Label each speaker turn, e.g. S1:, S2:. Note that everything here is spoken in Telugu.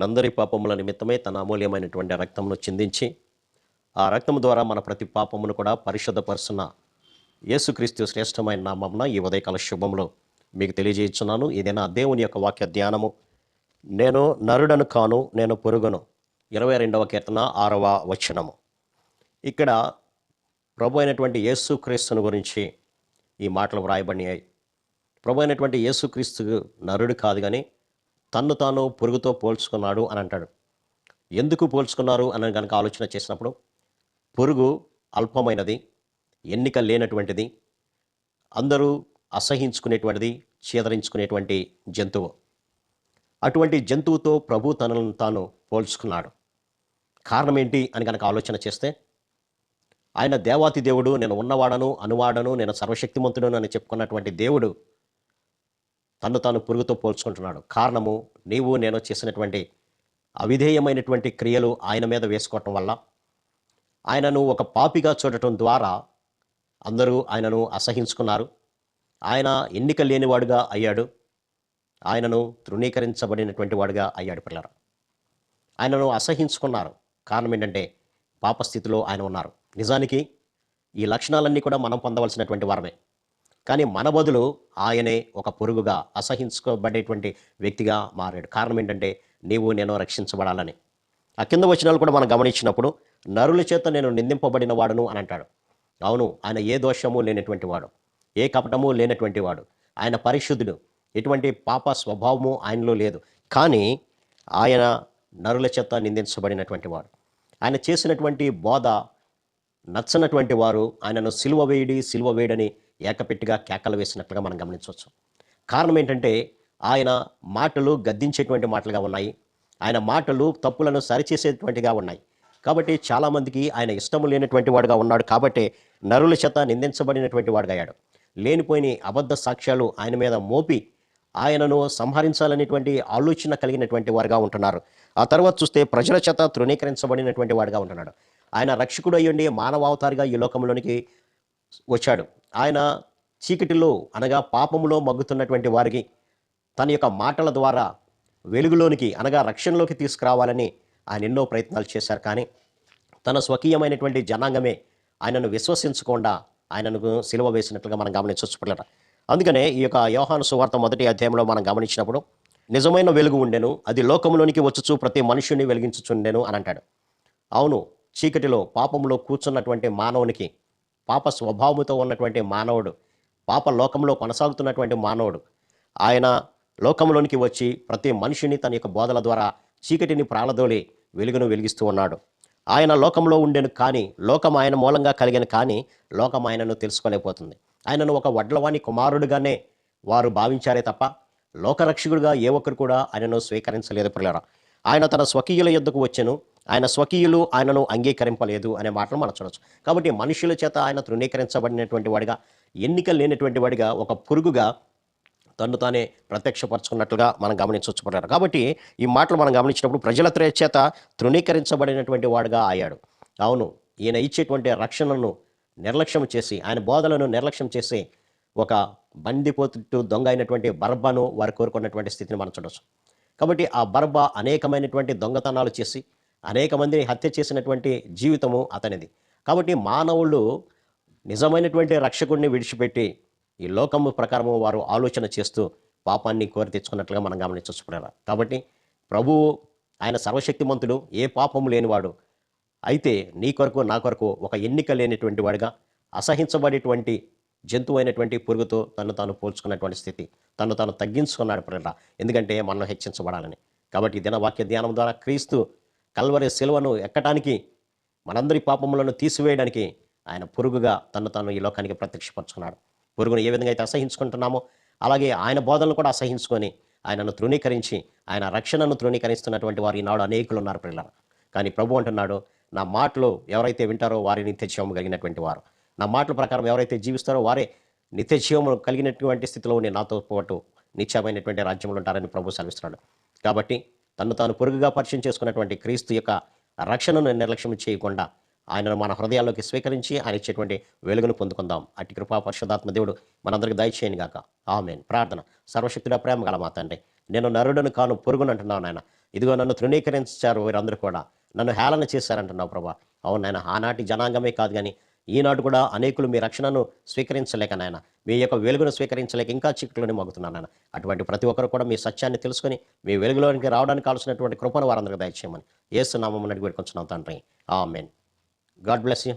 S1: మనందరి పాపముల నిమిత్తమై తన అమూల్యమైనటువంటి రక్తమును చిందించి ఆ రక్తం ద్వారా మన ప్రతి పాపమును కూడా పరిశుద్ధపరుస్తున్న యేసుక్రీస్తు శ్రేష్టమైన నామమున ఈ ఉదయకాల శుభంలో మీకు తెలియజేస్తున్నాను ఇదేనా దేవుని యొక్క వాక్య ధ్యానము. నేను నరుడను కాను నేను పొరుగును. ఇరవై రెండవ కీర్తన ఆరవ వచనము. ఇక్కడ ప్రభు అయినటువంటి యేసుక్రీస్తుని గురించి ఈ మాటలు వ్రాయబడినాయి. ప్రభు అయినటువంటి యేసుక్రీస్తు నరుడు కాదు కానీ తన్ను తాను పురుగుతో పోల్చుకున్నాడు అని అంటాడు. ఎందుకు పోల్చుకున్నారు అని కనుక ఆలోచన చేసినప్పుడు పురుగు అల్పమైనది ఎన్నిక లేనటువంటిది అందరూ అసహించుకునేటువంటిది చీదరించుకునేటువంటి జంతువు. అటువంటి జంతువుతో ప్రభు తనను తాను పోల్చుకున్నాడు. కారణం ఏంటి అని కనుక ఆలోచన చేస్తే ఆయన దేవాతి దేవుడు నేను ఉన్నవాడను అనువాడను నేను సర్వశక్తిమంతుడు అని చెప్పుకున్నటువంటి దేవుడు తను తాను పురుగుతో పోల్చుకుంటున్నాడు. కారణము నీవు నేను చేసినటువంటి అవిధేయమైనటువంటి క్రియలు ఆయన మీద వేసుకోవటం వల్ల ఆయనను ఒక పాపిగా చూడటం ద్వారా అందరూ ఆయనను అసహించుకున్నారు. ఆయన ఎన్నిక లేనివాడుగా అయ్యాడు. ఆయనను తృణీకరించబడినటువంటి వాడుగా అయ్యాడు పిల్లలు. ఆయనను అసహించుకున్నారు. కారణం ఏంటంటే పాపస్థితిలో ఆయన ఉన్నారు. నిజానికి ఈ లక్షణాలన్నీ కూడా మనం పొందవలసినటువంటి వారమే. కానీ మన బదులు ఆయనే ఒక పొరుగుగా అసహించుకోబడేటువంటి వ్యక్తిగా మారాడు. కారణం ఏంటంటే నీవు నేను రక్షించబడాలని. ఆ కింద వచనాలు కూడా మనం గమనించినప్పుడు నరుల చేత నేను నిందింపబడిన వాడును అని అంటాడు. అవును ఆయన ఏ దోషము లేనటువంటి వాడు ఏ కపటము లేనటువంటి వాడు. ఆయన పరిశుద్ధుడు. ఎటువంటి పాప స్వభావము ఆయనలో లేదు. కానీ ఆయన నరుల చేత నిందించబడినటువంటి వాడు. ఆయన చేసినటువంటి బోధ నచ్చనటువంటి వారు ఆయనను సిలువ వేయడి సిలువ వేయడని ఏకపెట్టిగా కేకలు వేసినట్లుగా మనం గమనించవచ్చు. కారణం ఏంటంటే ఆయన మాటలు గద్దించేటువంటి మాటలుగా ఉన్నాయి. ఆయన మాటలు తప్పులను సరిచేసేటువంటిగా ఉన్నాయి. కాబట్టి చాలామందికి ఆయన ఇష్టము లేనటువంటి వాడుగా ఉన్నాడు. కాబట్టి నరుల చేత నిందించబడినటువంటి వాడుగా అయ్యాడు లేనిపోయిన అబద్ధ సాక్ష్యాలు ఆయన మీద మోపి ఆయనను సంహరించాలనేటువంటి ఆలోచన కలిగినటువంటి వారుగా ఉంటున్నారు. ఆ తర్వాత చూస్తే ప్రజల చేత తృణీకరించబడినటువంటి వాడుగా ఉంటున్నాడు. ఆయన రక్షకుడు అయ్యండి మానవావతారిగా ఈ లోకంలోనికి వచ్చాడు. ఆయన చీకటిలో అనగా పాపములో మగ్గుతున్నటువంటి వారికి తన యొక్క మాటల ద్వారా వెలుగులోనికి అనగా రక్షణలోకి తీసుకురావాలని ఆయన ఎన్నో ప్రయత్నాలు చేశారు. కానీ తన స్వకీయమైనటువంటి జనాంగమే ఆయనను విశ్వసించకుండా ఆయనను సిలువ వేసినట్లుగా మనం గమనించవచ్చు పిల్లట అందుకనే ఈ యొక్క యోహాను సువార్త మొదటి అధ్యాయంలో మనం గమనించినప్పుడు నిజమైన వెలుగు ఉండెను అది లోకంలోనికి వచ్చుచు ప్రతి మనుషుని వెలిగించుచుండెను అని అంటాడు. అవును చీకటిలో పాపంలో కూర్చున్నటువంటి మానవునికి పాప స్వభావంతో ఉన్నటువంటి మానవుడు పాప లోకంలో కొనసాగుతున్నటువంటి మానవుడు. ఆయన లోకంలోనికి వచ్చి ప్రతి మనిషిని తన యొక్క బోధల ద్వారా చీకటిని ప్రాణదోలి వెలుగును వెలిగిస్తూ ఉన్నాడు. ఆయన లోకంలో ఉండెను కానీ లోకం ఆయన మూలంగా కలిగిన కానీ లోకం ఆయనను తెలుసుకోలేకపోతుంది. ఆయనను ఒక వడ్లవాణి కుమారుడుగానే వారు భావించారే తప్ప లోకరక్షకుడిగా ఏ ఒక్కరు కూడా ఆయనను స్వీకరించలేదు పిల్లరా ఆయన తన స్వకీయుల యుద్ధకు వచ్చెను. ఆయన స్వకీయులు ఆయనను అంగీకరింపలేదు అనే మాటలు మనం చూడవచ్చు కాబట్టి మనుషుల చేత ఆయన తృణీకరించబడినటువంటి వాడిగా ఎన్నిక లేనటువంటి వాడిగా ఒక పురుగుగా తను తానే ప్రత్యక్షపరచుకున్నట్లుగా మనం గమనించవచ్చు పడ్డారు కాబట్టి ఈ మాటలు మనం గమనించినప్పుడు ప్రజల త్రే- చేత తృణీకరించబడినటువంటి వాడుగా అయ్యాడు. అవును ఈయన ఇచ్చేటువంటి రక్షణను నిర్లక్ష్యం చేసి ఆయన బోధలను నిర్లక్ష్యం చేసి ఒక బందిపోతు దొంగ అయినటువంటి బర్బాను వారు కోరుకున్నటువంటి స్థితిని మనం చూడవచ్చు కాబట్టి ఆ బర్బ అనేకమైనటువంటి దొంగతనాలు చేసి అనేక మందిని హత్య చేసినటువంటి జీవితము అతనిది. కాబట్టి మానవుళ్ళు నిజమైనటువంటి రక్షకుడిని విడిచిపెట్టి ఈ లోకము ప్రకారము వారు ఆలోచన చేస్తూ పాపాన్ని కోరి తెచ్చుకున్నట్లుగా మనం గమనించవచ్చు కాబట్టి ప్రభువు ఆయన సర్వశక్తిమంతుడు ఏ పాపము లేనివాడు. అయితే నీ కొరకు నా కొరకు ఒక ఎన్నిక లేనటువంటి వాడిగా అసహించబడేటువంటి జంతువు అయినటువంటి పురుగుతో తను తాను పోల్చుకున్నటువంటి స్థితి తను తాను తగ్గించుకున్నాడు పిల్లరా ఎందుకంటే మనం హెచ్చించబడాలని. కాబట్టి దినవాక్య ధ్యానం ద్వారా క్రీస్తు కల్వరి శిలువను ఎక్కటానికి? మనందరి పాపములను తీసివేయడానికి ఆయన పురుగుగా తను తాను ఈ లోకానికి ప్రత్యక్షపరుచుకున్నాడు. పురుగును ఏ విధంగా అయితే అసహించుకుంటున్నామో అలాగే ఆయన బోధనలు కూడా అసహించుకొని ఆయనను తృణీకరించి ఆయన రక్షణను తృణీకరిస్తున్నటువంటి వారు ఈనాడు అనేకులు ఉన్నారు పిల్లలు కానీ ప్రభు అంటున్నాడు నా మాటలు ఎవరైతే వింటారో వారి నిత్యజీవము కలిగినటువంటి వారు. నా మాటల ప్రకారం ఎవరైతే జీవిస్తారో వారే నిత్యజీవము కలిగినటువంటి స్థితిలో ఉండి నాతో పాటు నిత్యమైనటువంటి రాజ్యంలో ఉంటారని ప్రభు సెలవిస్తున్నాడు. కాబట్టి తను తాను పొరుగుగా పరిచయం చేసుకున్నటువంటి క్రీస్తు యొక్క రక్షణను నిర్లక్ష్యం చేయకుండా ఆయనను మన హృదయాల్లోకి స్వీకరించి ఆయన ఇచ్చేటువంటి వెలుగును పొందుకుందాం. అట్టి కృపా పరిశుధాత్మ దేవుడు మనందరికి దయచేయను గాక. ఆమెన్. ప్రార్థన. సర్వశక్తుడ ప్రేమ గల మా తండ్రి. నేను నరుడను కాను పొరుగును అంటున్నాను ఆయన ఇదిగో నన్ను తృణీకరించారు వీరందరూ కూడా. నన్ను హేళన చేశారంటున్నావు ప్రభా. అవును నాయన ఆనాటి జనాంగమే కాదు కానీ ఈనాడు కూడా అనేకులు మీ రక్షణను స్వీకరించలేక నాయన మీ యొక్క వెలుగును స్వీకరించలేక ఇంకా చీకట్లోనే మోగుతున్నాను నాయన. అటువంటి ప్రతి ఒక్కరు కూడా మీ సత్యాన్ని తెలుసుకుని మీ వెలుగులోనికి రావడానికి కావాల్సినటువంటి కృపను వారందరికీ దయచేయమని ఏసునామం అడిగి పెట్టుకుంటున్నాం తండ్రి. ఆమెన్. God bless you.